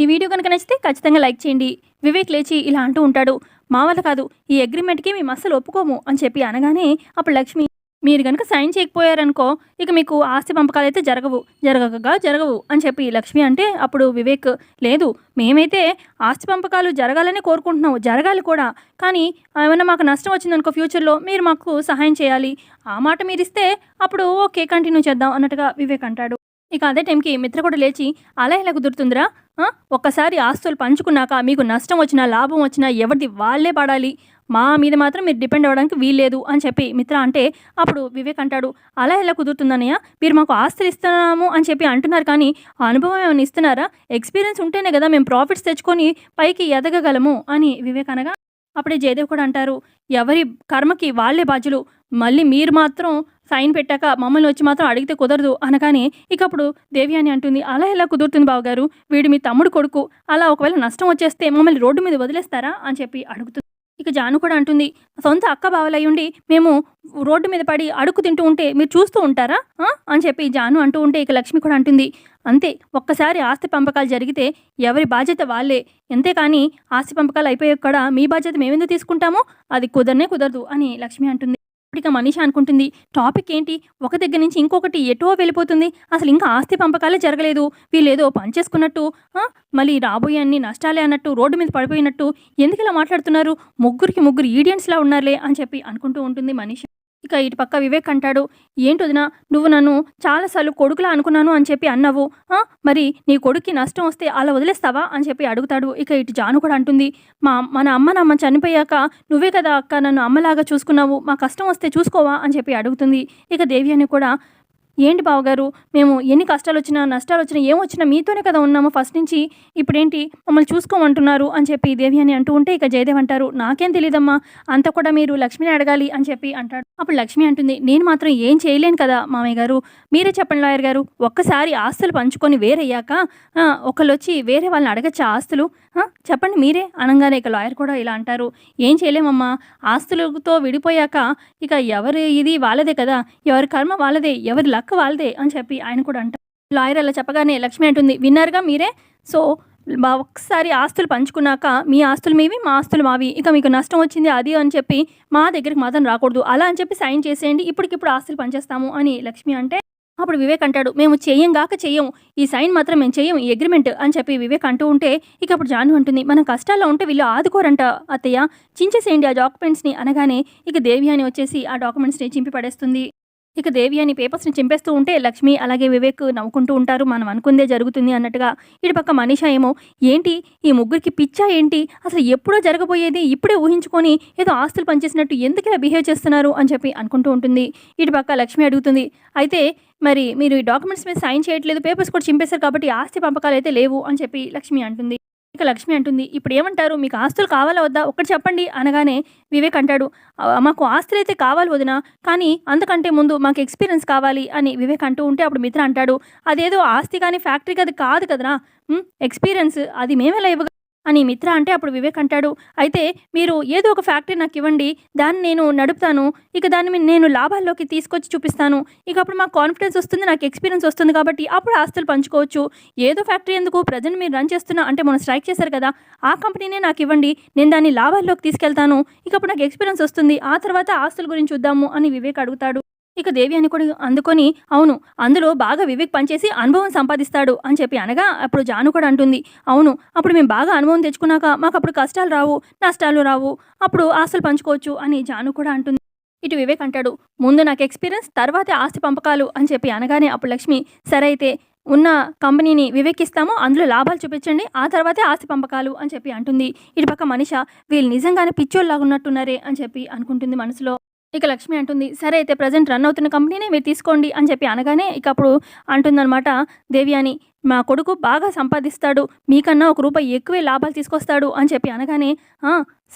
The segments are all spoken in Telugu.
ఈ వీడియో కనుక నచ్చితే ఖచ్చితంగా లైక్ చేయండి. వివేక్ లేచి ఇలా అంటూ ఉంటాడు. మా వల్ల కాదు ఈ అగ్రిమెంట్కి మేము అస్సలు ఒప్పుకోము అని చెప్పి అనగానే అప్పుడు లక్ష్మి మీరు కనుక సైన్ చేయకపోయారనుకో ఇక మీకు ఆస్తి పంపకాలు అయితే జరగవు. జరగగా జరగవు అని చెప్పి లక్ష్మి అంటే అప్పుడు వివేక్ లేదు మేమైతే ఆస్తి పంపకాలు జరగాలని కోరుకుంటున్నాము. జరగాలి కూడా. కానీ ఏమైనా మాకు నష్టం వచ్చిందనుకో ఫ్యూచర్లో మీరు మాకు సహాయం చేయాలి. ఆ మాట మీరు ఇస్తే అప్పుడు ఓకే కంటిన్యూ చేద్దాం అన్నట్టుగా వివేక్ అంటాడు. ఇక అదే టైంకి మిత్ర కూడా లేచి అలా ఎలా కుదురుతుందిరా? ఒక్కసారి ఆస్తులు పంచుకున్నాక మీకు నష్టం వచ్చినా లాభం వచ్చినా ఎవరిది వాళ్ళే పడాలి. మా మీద మాత్రం మీరు డిపెండ్ అవ్వడానికి వీల్లేదు అని చెప్పి మిత్ర అంటే అప్పుడు వివేక్ అంటాడు అలా ఎలా కుదురుతుందన్నయ్య? మీరు మాకు ఆస్తులు ఇస్తున్నాము అని చెప్పి అంటున్నారు కానీ ఆ అనుభవం ఏమైనా ఇస్తున్నారా? ఎక్స్పీరియన్స్ ఉంటేనే కదా మేము ప్రాఫిట్స్ తెచ్చుకొని పైకి ఎదగగలము అని వివేక్ అనగా అప్పుడే జయదేవ్ కూడా అంటారు ఎవరి కర్మకి వాళ్ళే బాధ్యులు. మళ్ళీ మీరు మాత్రం సైన్ పెట్టాక మమ్మల్ని వచ్చి మాత్రం అడిగితే కుదరదు అనగానే ఇక అప్పుడు దేవి అని అంటుంది అలా ఎలా కుదురుతుంది బావగారు? వీడు మీ తమ్ముడు కొడుకు. అలా ఒకవేళ నష్టం వచ్చేస్తే మమ్మల్ని రోడ్డు మీద వదిలేస్తారా? అని చెప్పి అడుగుతుంది ఇక జాను కూడా అంటుంది సొంత అక్క బావలయ్యుండి మేము రోడ్డు మీద పడి అడుక్కు తింటూ ఉంటే మీరు చూస్తూ ఉంటారా? అని చెప్పి జాను అంటూ ఉంటే ఇక లక్ష్మి కూడా అంటుంది అంతే ఒక్కసారి ఆస్తి పంపకాలు జరిగితే ఎవరి బాధ్యత వాళ్ళే. అంతేకాని ఆస్తి పంపకాలు అయిపోయాక కూడా మీ బాధ్యత మేమెందుకు తీసుకుంటామో? అది కుదరనే కుదరదు అని లక్ష్మి అంటుంది. ఇక మనీష అనుకుంటుంది టాపిక్ ఏంటి? ఒక దగ్గర నుంచి ఇంకొకటి ఎటో వెళ్ళిపోతుంది. అసలు ఇంకా ఆస్తి పంపకాలే జరగలేదు. వీళ్ళేదో పనిచేసుకున్నట్టు మళ్ళీ రాబోయే అన్ని నష్టాలే అన్నట్టు రోడ్డు మీద పడిపోయినట్టు ఎందుకు ఇలా మాట్లాడుతున్నారు? ముగ్గురికి ముగ్గురు ఈడియన్స్లా ఉన్నారులే అని చెప్పి అనుకుంటూ ఉంటుంది మనీష. ఇక ఇటు పక్క వివేక్ అంటాడు ఏంటి నువ్వు నన్ను చాలాసార్లు కొడుకులా అనుకున్నాను అని చెప్పి అన్నావు. మరి నీ కొడుక్కి నష్టం వస్తే అలా వదిలేస్తావా? అని చెప్పి అడుగుతాడు. ఇక ఇటు జాను కూడా అంటుంది మా మన అమ్మ నమ్మ చనిపోయాక నువ్వే కదా అక్క నన్ను అమ్మలాగా చూసుకున్నావు. మా కష్టం వస్తే చూసుకోవా? అని చెప్పి అడుగుతుంది. ఇక దేవి అని కూడా ఏంటి బావగారు? మేము ఎన్ని కష్టాలు వచ్చినా నష్టాలు వచ్చినా ఏం వచ్చినా మీతోనే కదా ఉన్నాము. ఫస్ట్ నుంచి ఇప్పుడేంటి? మమ్మల్ని చూసుకోమంటున్నారు అని చెప్పి దేవి అని అంటూ ఉంటే ఇక జయదేవ్ అంటారు నాకేం తెలియదమ్మా అంత కూడా మీరు లక్ష్మిని అడగాలి అని చెప్పి అంటాడు. అప్పుడు లక్ష్మి అంటుంది నేను మాత్రం ఏం చేయలేను కదా మామయ్య గారు. మీరే చెప్పండి లాయర్ గారు. ఒక్కసారి ఆస్తులు పంచుకొని వేరయ్యాక ఒకళ్ళు వచ్చి వేరే వాళ్ళని అడగచ్చా ఆస్తులు? చెప్పండి మీరే. అనగానే ఇక లాయర్ కూడా ఇలా అంటారు ఏం చేయలేమమ్మా. ఆస్తులతో విడిపోయాక ఇక ఎవరి ఇది వాళ్ళదే కదా. ఎవరి కర్మ వాళ్ళదే. ఎవరి లక్ వాళ్ళదే అని చెప్పి ఆయన కూడా అంటారు. లాయర్ అలా చెప్పగానే లక్ష్మి అంటుంది విన్నర్గా మీరే. సో మా ఒకసారి ఆస్తులు పంచుకున్నాక మీ ఆస్తులు మీవి మా ఆస్తులు మావి. ఇక మీకు నష్టం వచ్చింది అది అని చెప్పి మా దగ్గరికి మాత్రం రాకూడదు. అలా అని చెప్పి సైన్ చేసేయండి. ఇప్పటికిప్పుడు ఆస్తులు పంచేస్తాము అని లక్ష్మి అంటే అప్పుడు వివేక్ అంటాడు మేము చెయ్యం గాక చెయ్యం. ఈ సైన్ మాత్రం మేము చెయ్యం. ఈ అగ్రిమెంట్ అని చెప్పి వివేక్ అంటూ ఉంటే ఇక అప్పుడు జాను అంటుంది మనం కష్టాల్లో ఉంటే వీళ్ళు ఆదుకోరంట అత్తయ్య. చించేసేయండి ఆ డాక్యుమెంట్స్ని అనగానే ఇక దేవి అని వచ్చేసి ఆ డాక్యుమెంట్స్ని చింపి పడేస్తుంది. ఇక దేవి అని పేపర్స్ని చింపేస్తూ ఉంటే లక్ష్మి అలాగే వివేక్ నవ్వుకుంటూ ఉంటారు. మనం అనుకుందే జరుగుతుంది అన్నట్టుగా ఇటు పక్క మనీషా ఏమో ఏంటి? ఈ ముగ్గురికి పిచ్చా ఏంటి? అసలు ఎప్పుడో జరగబోయేది? ఇప్పుడే ఊహించుకొని ఏదో ఆస్తులు పనిచేసినట్టు ఎందుకు ఇలా బిహేవ్ చేస్తున్నారు? అని చెప్పి అనుకుంటూ ఉంటుంది. ఇటు పక్క లక్ష్మి అడుగుతుంది అయితే మరి మీరు ఈ డాక్యుమెంట్స్ మీద సైన్ చేయట్లేదు. పేపర్స్ కూడా చింపేశారు కాబట్టి ఆస్తి పంపకాలు అయితే లేవు అని చెప్పి లక్ష్మి అంటుంది. ఇక లక్ష్మి అంటుంది ఇప్పుడు ఏమంటారు? మీకు ఆస్తులు కావాలా వద్దా? ఒకటి చెప్పండి. అనగానే వివేక్ అంటాడు మాకు ఆస్తులు అయితే కావాలి వదినా కానీ అంతకంటే ముందు మాకు ఎక్స్పీరియన్స్ కావాలి అని వివేక్ అంటూ ఉంటే అప్పుడు మిత్ర అంటాడు అదేదో ఆస్తి కానీ ఫ్యాక్టరీ అది కాదు కదరా? ఎక్స్పీరియన్స్ అది మేమెలా ఇవ్వగ అని మిత్ర అంటే అప్పుడు వివేక్ అంటాడు అయితే మీరు ఏదో ఒక ఫ్యాక్టరీ నాకు ఇవ్వండి దాన్ని నేను నడుపుతాను ఇక దాన్ని నేను లాభాల్లోకి తీసుకొచ్చి చూపిస్తాను. ఇక అప్పుడు మాకు కాన్ఫిడెన్స్ వస్తుంది నాకు ఎక్స్పీరియన్స్ వస్తుంది కాబట్టి అప్పుడు ఆస్తులు పంచుకోవచ్చు. ఏదో ఫ్యాక్టరీ ఎందుకు ప్రజెంట్ మీరు రన్ చేస్తున్నా అంటే మనం స్ట్రైక్ చేశారు కదా ఆ కంపెనీనే నాకు ఇవ్వండి నేను దాన్ని లాభాల్లోకి తీసుకెళ్తాను. ఇక అప్పుడు నాకు ఎక్స్పీరియన్స్ వస్తుంది ఆ తర్వాత ఆస్తుల గురించి చూద్దాము అని వివేక్ అడుగుతాడు. ఇక దేవి అని కూడా అందుకొని అవును అందులో బాగా వివేక్ పనిచేసి అనుభవం సంపాదిస్తాడు అని చెప్పి అనగా అప్పుడు జాను కూడా అంటుంది అవును అప్పుడు మేము బాగా అనుభవం తెచ్చుకున్నాక మాకు అప్పుడు కష్టాలు రావు నష్టాలు రావు అప్పుడు ఆస్తులు పంచుకోవచ్చు అని జాను కూడా అంటుంది. ఇటు వివేక్ అంటాడు ముందు నాకు ఎక్స్పీరియన్స్ తర్వాతే ఆస్తి పంపకాలు అని చెప్పి అనగానే అప్పుడు లక్ష్మి సరే అయితే ఉన్న కంపెనీని వివేకిస్తాము అందులో లాభాలు చూపించండి ఆ తర్వాతే ఆస్తి పంపకాలు అని చెప్పి అంటుంది. ఇటు పక్క మనిష వీళ్ళు నిజంగానే పిచ్చోళ్ళలాగా ఉన్నట్టున్నారే అని చెప్పి అనుకుంటుంది మనసులో. ఇక లక్ష్మి అంటుంది సరే అయితే ప్రజెంట్ రన్ అవుతున్న కంపెనీనే మీరు తీసుకోండి అని చెప్పి అనగానే ఇక అప్పుడు అంటుందన్నమాట దేవి అని మా కొడుకు బాగా సంపాదిస్తాడు మీకన్నా ఒక రూపాయి ఎక్కువే లాభాలు తీసుకొస్తాడు అని చెప్పి అనగానే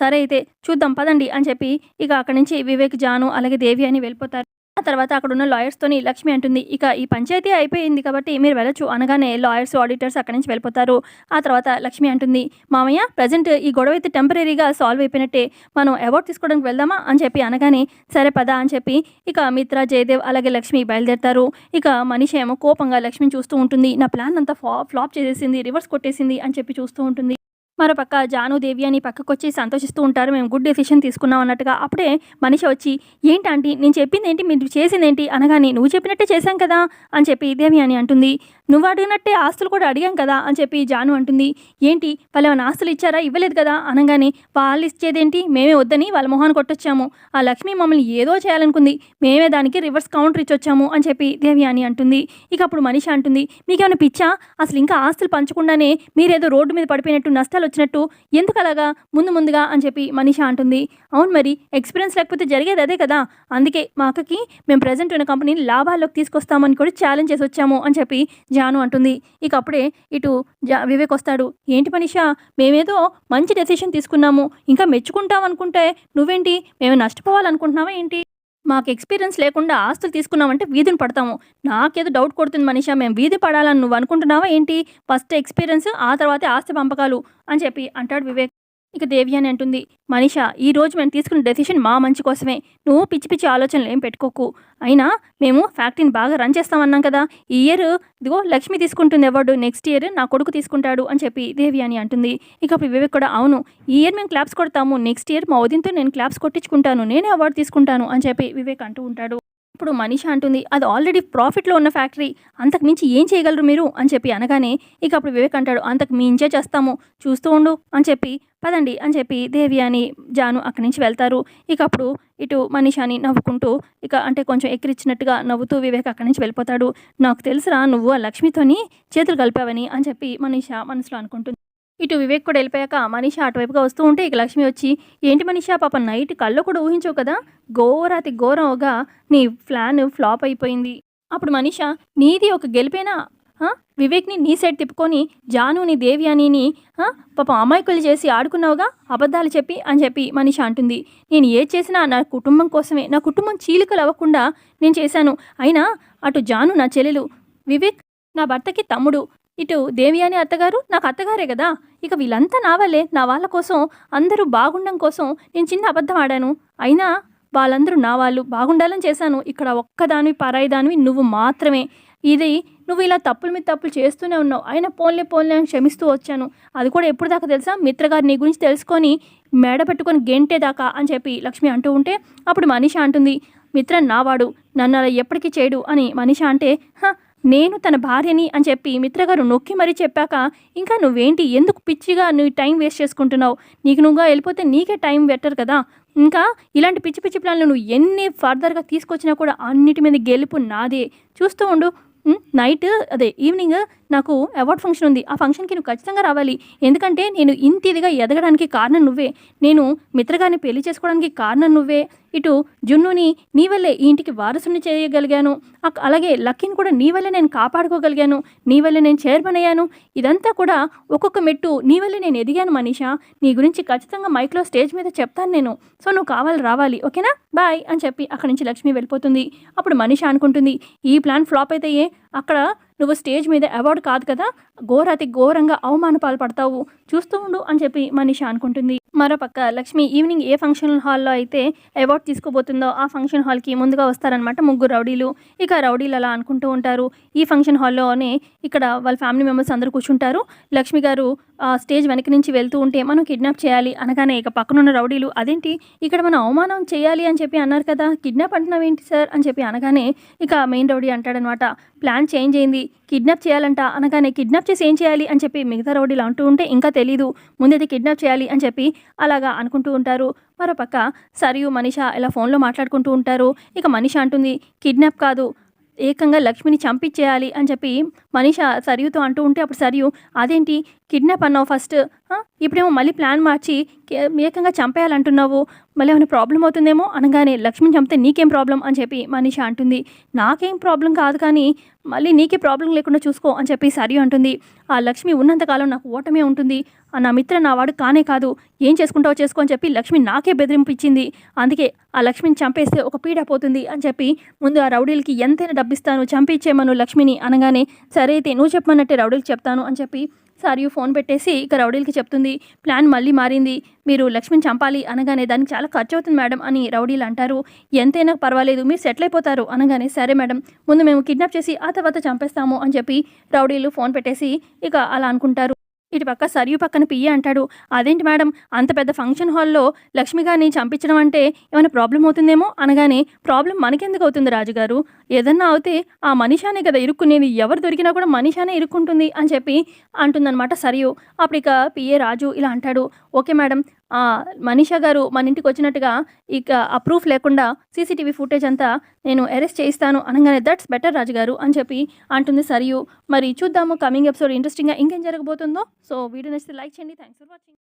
సరే అయితే చూద్దాం పదండి అని చెప్పి ఇక అక్కడి నుంచి వివేక్ జాను అలాగే దేవి అని వెళ్ళిపోతారు. ఆ తర్వాత అక్కడ ఉన్న లాయర్స్తోని లక్ష్మి అంటుంది ఇక ఈ పంచాయతీ అయిపోయింది కాబట్టి మీరు వెళ్ళచ్చు. అనగానే లాయర్స్ ఆడిటర్స్ అక్కడి నుంచి వెళ్ళిపోతారు. ఆ తర్వాత లక్ష్మి అంటుంది మామయ్య ప్రజెంట్ ఈ గొడవ అయితే టెంపరీగా సాల్వ్ అయిపోయినట్టే. మనం అవార్డు తీసుకోవడానికి వెళ్దామా? అని చెప్పి అనగానే సరే పదా అని చెప్పి ఇక మిత్ర జయదేవ్ అలాగే లక్ష్మి బయలుదేరతారు. ఇక మనిషి ఏమో కోపంగా లక్ష్మిని చూస్తూ ఉంటుంది నా ప్లాన్ అంతా ఫ్లాప్ చేసేసింది రివర్స్ కొట్టేసింది అని చెప్పి చూస్తూ ఉంటుంది. మరోపక్క జాను దేవి అని పక్కకు వచ్చి సంతోషిస్తూ ఉంటారు. మేము గుడ్ డెసిషన్ తీసుకున్నాం అన్నట్టుగా అప్పుడే మనిషి వచ్చి ఏంటి ఆంటీ నేను చెప్పింది ఏంటి? మీరు చేసింది ఏంటి? అనగానే నువ్వు చెప్పినట్టే చేశాం కదా అని చెప్పి దేవి అని అంటుంది. నువ్వు అడిగినట్టే ఆస్తులు కూడా అడిగాం కదా అని చెప్పి జాను అంటుంది. ఏంటి? వాళ్ళు ఏమైనా ఆస్తులు ఇచ్చారా? ఇవ్వలేదు కదా అనగానే వాళ్ళు ఇచ్చేదేంటి? మేమే వద్దని వాళ్ళ మొహాన్ని కొట్టొచ్చాము. ఆ లక్ష్మి మమ్మల్ని ఏదో చేయాలనుకుంది. మేమే దానికి రివర్స్ కౌంటర్ ఇచ్చొచ్చాము అని చెప్పి దేవి అని అంటుంది. ఇక అప్పుడు మనిషి అంటుంది మీకేమైనా పిచ్చా? అసలు ఇంకా ఆస్తులు పంచకుండానే మీరేదో రోడ్డు మీద పడిపోయినట్టు నష్టాలు వచ్చినట్టు ఎందుకు అలాగా ముందు ముందుగా అని చెప్పి మనీష అంటుంది. అవును మరి ఎక్స్పీరియన్స్ లేకపోతే జరిగేది అదే కదా. అందుకే మా అక్కకి మేము ప్రజెంట్ ఉన్న కంపెనీని లాభాల్లోకి తీసుకొస్తామని కూడా ఛాలెంజ్ చేసి వచ్చాము అని చెప్పి జాను అంటుంది. ఇక అప్పుడే ఇటు జా వివేక్ వస్తాడు. ఏంటి మనిషా మేమేదో మంచి డెసిషన్ తీసుకున్నాము. ఇంకా మెచ్చుకుంటాం అనుకుంటే నువ్వేంటి? మేము నష్టపోవాలనుకుంటున్నావా ఏంటి? మాకు ఎక్స్పీరియన్స్ లేకుండా ఆస్తులు తీసుకున్నామంటే వీధిని పడతాము. నాకేదో డౌట్ కొడుతుంది మనిషా మేము వీధి పడాలని నువ్వు అనుకుంటున్నావా ఏంటి? ఫస్ట్ ఎక్స్పీరియన్స్ ఆ తర్వాతే ఆస్తి పంపకాలు అని చెప్పి అంటాడు వివేక్. ఇక దేవి అని అంటుంది. మనిష ఈ రోజు మేము తీసుకున్న డెసిషన్ మా మంచి కోసమే. నువ్వు పిచ్చి పిచ్చి ఆలోచనలు ఏం పెట్టుకోకు. అయినా మేము ఫ్యాక్టరీని బాగా రన్ చేస్తామన్నాం కదా. ఈ ఇయర్ ఇదిగో లక్ష్మి తీసుకుంటుంది అవార్డు. నెక్స్ట్ ఇయర్ నా కొడుకు తీసుకుంటాడు అని చెప్పి దేవి అని అంటుంది. ఇక అప్పుడు వివేక్ కూడా అవును ఈ ఇయర్ మేము క్లాప్స్ కొడతాము. నెక్స్ట్ ఇయర్ మా వదినతో నేను క్లాప్స్ కొట్టించుకుంటాను. నేనే అవార్డు తీసుకుంటాను అని చెప్పి వివేక్ అంటూ ఉంటాడు. ఇప్పుడు మనీష అంటుంది అది ఆల్రెడీ ప్రాఫిట్లో ఉన్న ఫ్యాక్టరీ అంతకు మించి ఏం చేయగలరు మీరు? అని చెప్పి అనగానే ఇక అప్పుడు వివేక్ అంటాడు అంతకు మించే చేస్తాము. చూస్తూ ఉండు. అని చెప్పి పదండి. అని చెప్పి దేవి అని జాను అక్కడి నుంచి వెళ్తారు. ఇక అప్పుడు ఇటు మనీషాని నవ్వుకుంటూ ఇక అంటే కొంచెం ఎక్కిరిచ్చినట్టుగా నవ్వుతూ వివేక్ అక్కడి నుంచి వెళ్ళిపోతాడు. నాకు తెలుసురా నువ్వు ఆ లక్ష్మితోని చేతులు కలిపావని అని చెప్పి మనీష మనసులో అనుకుంటుంది. ఇటు వివేక్ కూడా వెళ్ళిపోయాక మనీష అటువైపుగా వస్తూ ఉంటే ఇక లక్ష్మి వచ్చి ఏంటి మనీష పాప నైట్ కళ్ళు కూడా ఊహించవు కదా? ఘోరాతి ఘోరంగా నీ ప్లాన్ ఫ్లాప్ అయిపోయింది. అప్పుడు మనీష నీది ఒక గెలిపేనా? వివేక్ని నీ సైడ్ తిప్పుకొని జానుని దేవి అనిని ఆ? పాపం అమాయకులు చేసి ఆడుకున్నావుగా? అబద్ధాలు చెప్పి అని చెప్పి మనిషి అంటుంది. నేను ఏ చేసినా నా కుటుంబం కోసమే నా కుటుంబం చీలికలు అవ్వకుండా నేను చేశాను. అయినా అటు జాను నా చెల్లెలు. వివేక్ నా భర్తకి తమ్ముడు. ఇటు దేవి అని అత్తగారు నాకు అత్తగారే కదా ఇక వీళ్ళంతా నా వల్లే నా వాళ్ళ కోసం అందరూ బాగుండడం కోసం నేను చిన్న అబద్ధం ఆడాను. అయినా వాళ్ళందరూ నా వాళ్ళు బాగుండాలని చేశాను. ఇక్కడ ఒక్కదానివి పరాయి దానివి నువ్వు మాత్రమే. ఇది నువ్వు ఇలా తప్పుల మీద తప్పులు చేస్తూనే ఉన్నావు. అయినా పోన్లే పోన్లే అని క్షమిస్తూ వచ్చాను. అది కూడా ఎప్పుడు దాకా తెలుసా? మిత్రగారు నీ గురించి తెలుసుకొని మేడ పెట్టుకొని గెంటే దాకా అని చెప్పి లక్ష్మి అంటూ ఉంటే అప్పుడు మనీష అంటుంది మిత్ర నావాడు నన్ను అలా ఎప్పటికీ చేయడు అని మనీష అంటే "హ, నేను తన భార్యని అని చెప్పి మిత్రగారు నొక్కి మరీ చెప్పాక ఇంకా నువ్వేంటి? ఎందుకు పిచ్చిగా నువ్వు టైం వేస్ట్ చేసుకుంటున్నావు? నీకు నువ్వుగా వెళ్ళిపోతే నీకే టైం బెటర్ కదా. ఇంకా ఇలాంటి పిచ్చి పిచ్చి ప్లాన్లు నువ్వు ఎన్ని ఫర్దర్గా తీసుకొచ్చినా కూడా అన్నిటి మీద గెలుపు నాదే. చూస్తూ ఉండు. నైట్ అదే ఈవినింగ్ నాకు అవార్డ్ ఫంక్షన్ ఉంది. ఆ ఫంక్షన్కి నువ్వు ఖచ్చితంగా రావాలి. ఎందుకంటే నేను ఇంత ఇదిగా ఎదగడానికి కారణం నువ్వే. నేను మిత్రగాన్ని పెళ్ళి చేసుకోవడానికి కారణం నువ్వే. ఇటు జున్నుని నీ వల్లే ఈ ఇంటికి వారసుని చేయగలిగాను. అలాగే లక్కీని కూడా నీ వల్లే నేను కాపాడుకోగలిగాను. నీ వల్లే నేను చైర్మన్ అయ్యాను. ఇదంతా కూడా ఒక్కొక్క మెట్టు నీ వల్లే నేను ఎదిగాను మనీషా. నీ గురించి ఖచ్చితంగా మైక్లో స్టేజ్ మీద చెప్తాను నేను. సో నువ్వు కావాలి రావాలి ఓకేనా? బాయ్ అని చెప్పి అక్కడి నుంచి లక్ష్మి వెళ్ళిపోతుంది. అప్పుడు మనీషా అనుకుంటుంది ఈ ప్లాన్ ఫ్లాప్ అయితే ఏ? అక్కడ నువ్వు స్టేజ్ మీద అవార్డు కాదు కదా ఘోరాతి ఘోరంగా అవమాన పాల్పడతావు చూస్తూ ఉండు అని చెప్పి మనీష అనుకుంటుంది. మరోపక్క లక్ష్మి ఈవినింగ్ ఏ ఫంక్షన్ హాల్లో అయితే అవార్డ్ తీసుకోబోతుందో ఆ ఫంక్షన్ హాల్కి ముందుగా వస్తారనమాట ముగ్గురు రౌడీలు. ఇక రౌడీలు అలా అనుకుంటూ ఉంటారు. ఈ ఫంక్షన్ హాల్లోనే ఇక్కడ వాళ్ళ ఫ్యామిలీ మెంబర్స్ అందరూ కూర్చుంటారు. లక్ష్మి గారు ఆ స్టేజ్ వెనక నుంచి వెళ్తూ ఉంటే మనం కిడ్నాప్ చేయాలి అనగానే ఇక పక్కనున్న రౌడీలు అదేంటి? ఇక్కడ మనం అవమానం చేయాలి అని చెప్పి అన్నారు కదా కిడ్నాప్ అంటున్నావు ఏంటి సార్? అని చెప్పి అనగానే ఇక మెయిన్ రౌడీ అంటాడనమాట ప్లాన్ చేంజ్ అయింది కిడ్నాప్ చేయాలంట అనగానే కిడ్నాప్ చేసి ఏం చేయాలి? అని చెప్పి మిగతా రౌడీలు అంటూ ఉంటే ఇంకా తెలీదు ముందైతే కిడ్నాప్ చేయాలి అని చెప్పి అలాగా అనుకుంటూ ఉంటారు. మరోపక్క సరియు మనిష ఇలా ఫోన్లో మాట్లాడుకుంటూ ఉంటారు. ఇక మనిష అంటుంది కిడ్నాప్ కాదు. ఏకంగా లక్ష్మిని చంపించేయాలి అని చెప్పి మనిష సరియుతో అంటూ ఉంటే అప్పుడు సరియు అదేంటి? కిడ్నాప్ అన్నావు ఫస్ట్ ఇప్పుడేమో మళ్ళీ ప్లాన్ మార్చి ఏకంగా చంపేయాలంటున్నావు. మళ్ళీ ఏమైనా ప్రాబ్లం అవుతుందేమో అనగానే లక్ష్మిని చంపితే నీకేం ప్రాబ్లం అని చెప్పి మనీష అంటుంది. నాకేం ప్రాబ్లం కాదు కానీ మళ్ళీ నీకే ప్రాబ్లం లేకుండా చూసుకో అని చెప్పి సరియు అంటుంది. ఆ లక్ష్మి ఉన్నంతకాలం నాకు ఓటమే ఉంటుంది. ఆ నా మిత్ర నా వాడు కానే కాదు. ఏం చేసుకుంటావో చేసుకో అని చెప్పి లక్ష్మి నాకే బెదిరింపు ఇచ్చింది అందుకే ఆ లక్ష్మిని చంపేస్తే ఒక పీడ పోతుంది అని చెప్పి ముందు ఆ రౌడీలకి ఎంతైనా డబ్బిస్తాను చంపించేమను లక్ష్మిని అనగానే సరే అయితే నువ్వు చెప్పమన్నట్టే రౌడీలకి చెప్తాను అని చెప్పి సారియు ఫోన్ పెట్టేసి ఇక రౌడీలకి చెప్తుంది ప్లాన్ మళ్ళీ మారింది మీరు లక్ష్మిని చంపాలి అనగానే దానికి చాలా ఖర్చు అవుతుంది మేడం అని రౌడీలు అంటారు. ఎంతైనా పర్వాలేదు మీరు సెటిల్ అయిపోతారు అనగానే సరే మేడం ముందు మేము కిడ్నాప్ చేసి ఆ తర్వాత చంపేస్తాము అని చెప్పి రౌడీలు ఫోన్ పెట్టేసి ఇక అలా అనుకుంటారు. ఇటు పక్క సరియు పక్కన పియ్య అంటాడు. అదేంటి మేడం? అంత పెద్ద ఫంక్షన్ హాల్లో లక్ష్మి గారిని చంపించడం అంటే ఏమైనా ప్రాబ్లం అవుతుందేమో? అనగానే ప్రాబ్లం మనకెందుకు అవుతుంది రాజుగారు? ఏదన్నా అవుతే ఆ మనిషానే కదా ఇరుక్కునేది. ఎవరు దొరికినా కూడా మనిషానే ఇరుక్కుంటుంది అని చెప్పి అంటుందన్నమాట సరియు. అప్పుడు ఇక పిఏ రాజు ఇలా అంటాడు. Okay madam. మనీషా గారు మన ఇంటికి వచ్చినట్టుగా ఇక ఆ ప్రూఫ్ లేకుండా సీసీటీవీ ఫుటేజ్ అంతా నేను అరెస్ట్ చేయిస్తాను అనగానే దట్స్ బెటర్ రాజు గారు అని చెప్పి అంటుంది సరియు. మరి చూద్దాము కమింగ్ ఎపిసోడ్ ఇంట్రెస్టింగ్గా ఇంకేం జరగబోతుందో. సో వీడియో నచ్చితే లైక్ చేయండి. Thanks for watching